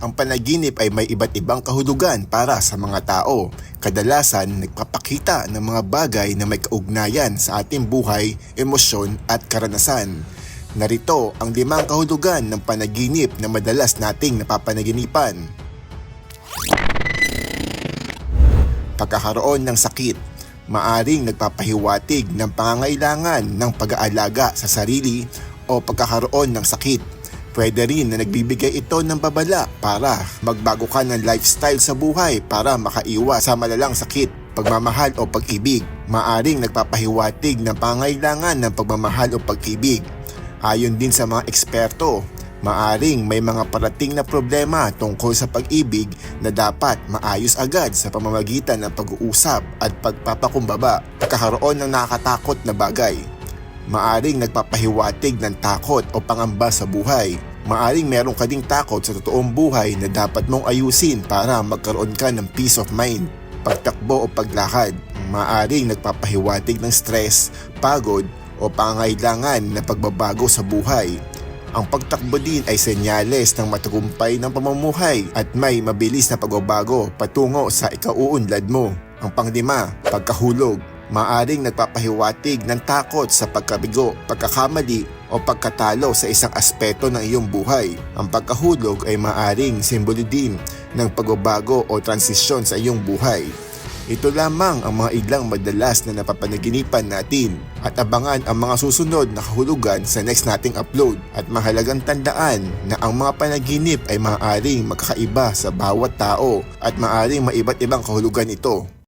Ang panaginip ay may iba't ibang kahulugan para sa mga tao. Kadalasan, nagpapakita ng mga bagay na may kaugnayan sa ating buhay, emosyon at karanasan. Narito ang limang kahulugan ng panaginip na madalas nating napapanaginipan. Pagkakaroon ng sakit maaring nagpapahiwatig ng pangangailangan ng pag-aalaga sa sarili o pagkakaroon ng sakit. Pwede rin na nagbibigay ito ng babala para magbago ka ng lifestyle sa buhay para makaiwas sa malalang sakit, pagmamahal o pag-ibig. Maaring nagpapahiwatig ng pangailangan ng pagmamahal o pag-ibig. Ayon din sa mga eksperto, maaring may mga parating na problema tungkol sa pag-ibig na dapat maayos agad sa pamamagitan ng pag-uusap at pagpapakumbaba. Pagkakaroon ng nakakatakot na bagay. Maaring nagpapahiwatig ng takot o pangamba sa buhay. Maaring meron ka ding takot sa totoong buhay na dapat mong ayusin para magkaroon ka ng peace of mind. Pagtakbo o paglakad. Maaring nagpapahiwatig ng stress, pagod o pangailangan na pagbabago sa buhay. Ang pagtakbo din ay senyales ng matagumpay ng pamumuhay at may mabilis na pagbabago patungo sa ikauunlad mo. Ang panglima, pagkahulog. Maaring nagpapahiwatig ng takot sa pagkabigo, pagkakamali o pagkatalo sa isang aspeto ng iyong buhay. Ang pagkahulog ay maaring simbolo din ng pagbabago o transisyon sa iyong buhay. Ito lamang ang mga iglang madalas na napapanaginipan natin at abangan ang mga susunod na kahulugan sa next nating upload at mahalagang tandaan na ang mga panaginip ay maaaring magkakaiba sa bawat tao at maaaring maiba't ibang kahulugan ito.